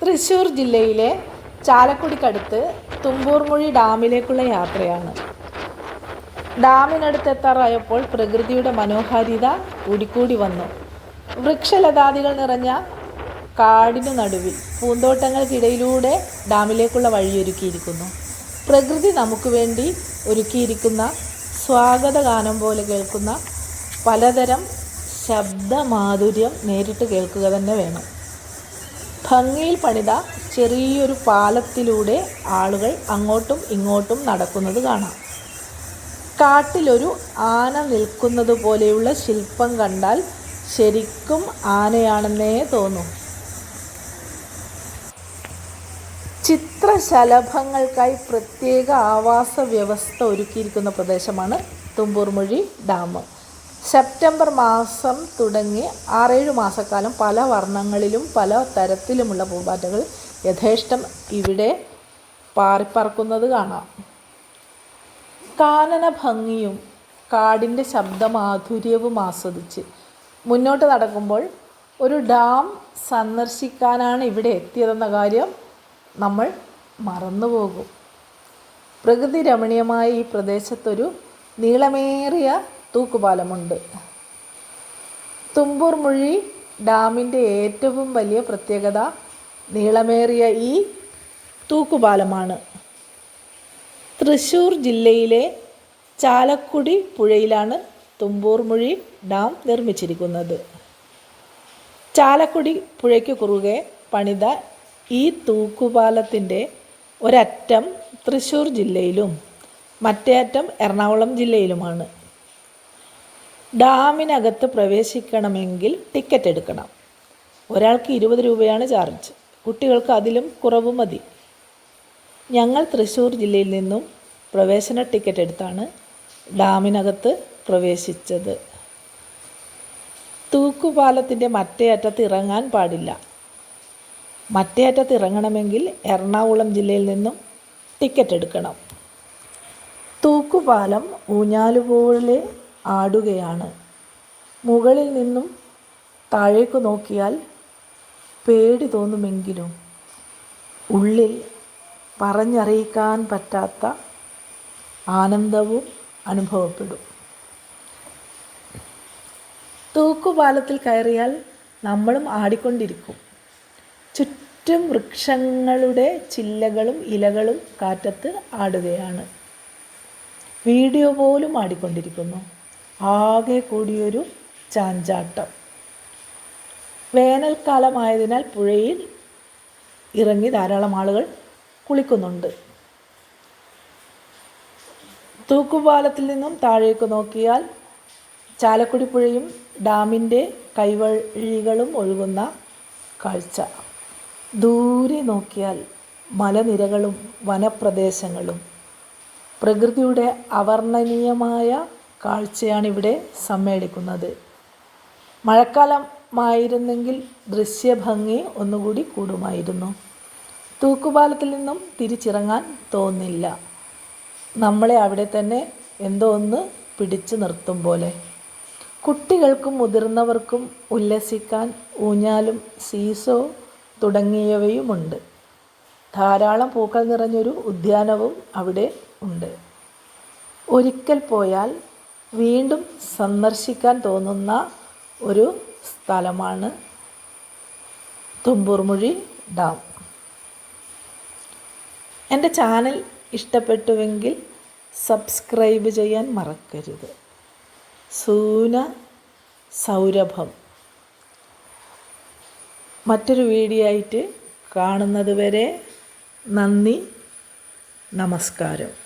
തൃശ്ശൂർ ജില്ലയിലെ ചാലക്കുടിക്കടുത്ത് തുമ്പൂർമൊഴി ഡാമിലേക്കുള്ള യാത്രയാണ്. ഡാമിനടുത്ത് എത്താറായപ്പോൾ പ്രകൃതിയുടെ മനോഹാരിത കൂടിക്കൂടി വന്നു. വൃക്ഷലതാദികൾ നിറഞ്ഞ കാടിനു നടുവിൽ പൂന്തോട്ടങ്ങൾക്കിടയിലൂടെ ഡാമിലേക്കുള്ള വഴിയൊരുക്കിയിരിക്കുന്നു. പ്രകൃതി നമുക്ക് വേണ്ടി ഒരുക്കിയിരിക്കുന്ന സ്വാഗതഗാനം പോലെ കേൾക്കുന്ന പലതരം ശബ്ദമാധുര്യം നേരിട്ട് കേൾക്കുക തന്നെ വേണം. ഭംഗിയിൽ പണിത ചെറിയൊരു പാലത്തിലൂടെ ആളുകൾ അങ്ങോട്ടും ഇങ്ങോട്ടും നടക്കുന്നത് കാണാം. കാട്ടിലൊരു ആന നിൽക്കുന്നത് പോലെയുള്ള ശില്പം കണ്ടാൽ ശരിക്കും ആനയാണെന്നേ തോന്നും. ചിത്രശലഭങ്ങൾക്കായി പ്രത്യേക ആവാസ വ്യവസ്ഥ ഒരുക്കിയിരിക്കുന്ന പ്രദേശമാണ് തുമ്പൂർമൊഴി ഡാം. സെപ്റ്റംബർ മാസം തുടങ്ങി ആറേഴ് മാസക്കാലം പല വർണങ്ങളിലും പല തരത്തിലുമുള്ള പൂമ്പാറ്റകൾ യഥേഷ്ടം ഇവിടെ പാറിപ്പറക്കുന്നത് കാണാം. കാനന ഭംഗിയും കാടിന്റെ ശബ്ദമാധുര്യവും ആസ്വദിച്ച് മുന്നോട്ട് നടക്കുമ്പോൾ ഒരു ഡാം സന്ദർശിക്കാനാണ് ഇവിടെ എത്തിയതെന്ന കാര്യം നമ്മൾ മറന്നുപോകും. പ്രകൃതി രമണീയമായ ഈ പ്രദേശത്തൊരു നീളമേറിയ തൂക്കുപാലമുണ്ട്. തുമ്പൂർമുഴി ഡാമിന്റെ ഏറ്റവും വലിയ പ്രത്യേകത നീളമേറിയ ഈ തൂക്കുപാലമാണ്. തൃശ്ശൂർ ജില്ലയിലെ ചാലക്കുടി പുഴയിലാണ് തുമ്പൂർമുഴി ഡാം നിർമ്മിച്ചിരിക്കുന്നത്. ചാലക്കുടി പുഴയ്ക്ക് കുറുകെ പണിത ഈ തൂക്കുപാലത്തിന്റെ ഒരറ്റം തൃശ്ശൂർ ജില്ലയിലും മറ്റേ അറ്റം എറണാകുളം ജില്ലയിലുമാണ്. ഡാമിനകത്ത് പ്രവേശിക്കണമെങ്കിൽ ടിക്കറ്റ് എടുക്കണം. ഒരാൾക്ക് ഇരുപത് രൂപയാണ് ചാർജ്. കുട്ടികൾക്ക് അതിലും കുറവ് മതി. ഞങ്ങൾ തൃശ്ശൂർ ജില്ലയിൽ നിന്നും പ്രവേശന ടിക്കറ്റ് എടുത്താണ് ഡാമിനകത്ത് പ്രവേശിച്ചത്. തൂക്കുപാലത്തിന്റെ മറ്റേ അറ്റത്ത് ഇറങ്ങാൻ പാടില്ല. മറ്റേ അറ്റത്ത് ഇറങ്ങണമെങ്കിൽ എറണാകുളം ജില്ലയിൽ നിന്നും ടിക്കറ്റ് എടുക്കണം. തൂക്കുപാലം ഊഞ്ഞാലുപോലെ ആടുകയാണ്. മുകളിൽ നിന്നും താഴേക്ക് നോക്കിയാൽ പേടി തോന്നുമെങ്കിലും ഉള്ളിൽ പറഞ്ഞറിയിക്കാൻ പറ്റാത്ത ആനന്ദവും അനുഭവപ്പെടും. തൂക്കുപാലത്തിൽ കയറിയാൽ നമ്മളും ആടിക്കൊണ്ടിരിക്കും. ചുറ്റും വൃക്ഷങ്ങളുടെ ചില്ലകളും ഇലകളും കാറ്റത്ത് ആടുകയാണ്. വീഡിയോ പോലും ആടിക്കൊണ്ടിരിക്കുന്നു. ആകെ കൂടിയൊരു ചാഞ്ചാട്ടം. വേനൽക്കാലമായതിനാൽ പുഴയിൽ ഇറങ്ങി ധാരാളം ആളുകൾ കുളിക്കുന്നുണ്ട്. തൂക്കുപാലത്തിൽ നിന്നും താഴേക്ക് നോക്കിയാൽ ചാലക്കുടി പുഴയും ഡാമിന്റെ കൈവഴികളും ഒഴുകുന്ന കാഴ്ച. ദൂരെ നോക്കിയാൽ മലനിരകളും വനപ്രദേശങ്ങളും. പ്രകൃതിയുടെ അവർണനീയമായ കാഴ്ചയാണ് ഇവിടെ സമ്മേളിക്കുന്നത്. മഴക്കാലമായിരുന്നെങ്കിൽ ദൃശ്യഭംഗി ഒന്നുകൂടി കൂടുമായിരുന്നു. തൂക്കുപാലത്തിൽ നിന്നും തിരിച്ചിറങ്ങാൻ തോന്നില്ല. നമ്മളെ അവിടെ തന്നെ എന്തോ ഒന്ന് പിടിച്ചു നിർത്തും പോലെ. കുട്ടികൾക്കും മുതിർന്നവർക്കും ഉല്ലസിക്കാൻ ഊഞ്ഞാലും സീസോ തുടങ്ങിയവയുമുണ്ട്. ധാരാളം പൂക്കൾ നിറഞ്ഞൊരു ഉദ്യാനവും അവിടെ ഉണ്ട്. ഒരിക്കൽ പോയാൽ വീണ്ടും സന്ദർശിക്കാൻ തോന്നുന്ന ഒരു സ്ഥലമാണ് തുമ്പൂർമുഴി ഡാം. എന്റെ ചാനൽ ഇഷ്ടപ്പെട്ടുവെങ്കിൽ സബ്സ്ക്രൈബ് ചെയ്യാൻ മറക്കരുത്. സൂന സൗരഭം. മറ്റൊരു വീഡിയോ ആയിട്ട് കാണുന്നതുവരെ നന്ദി നമസ്കാരം.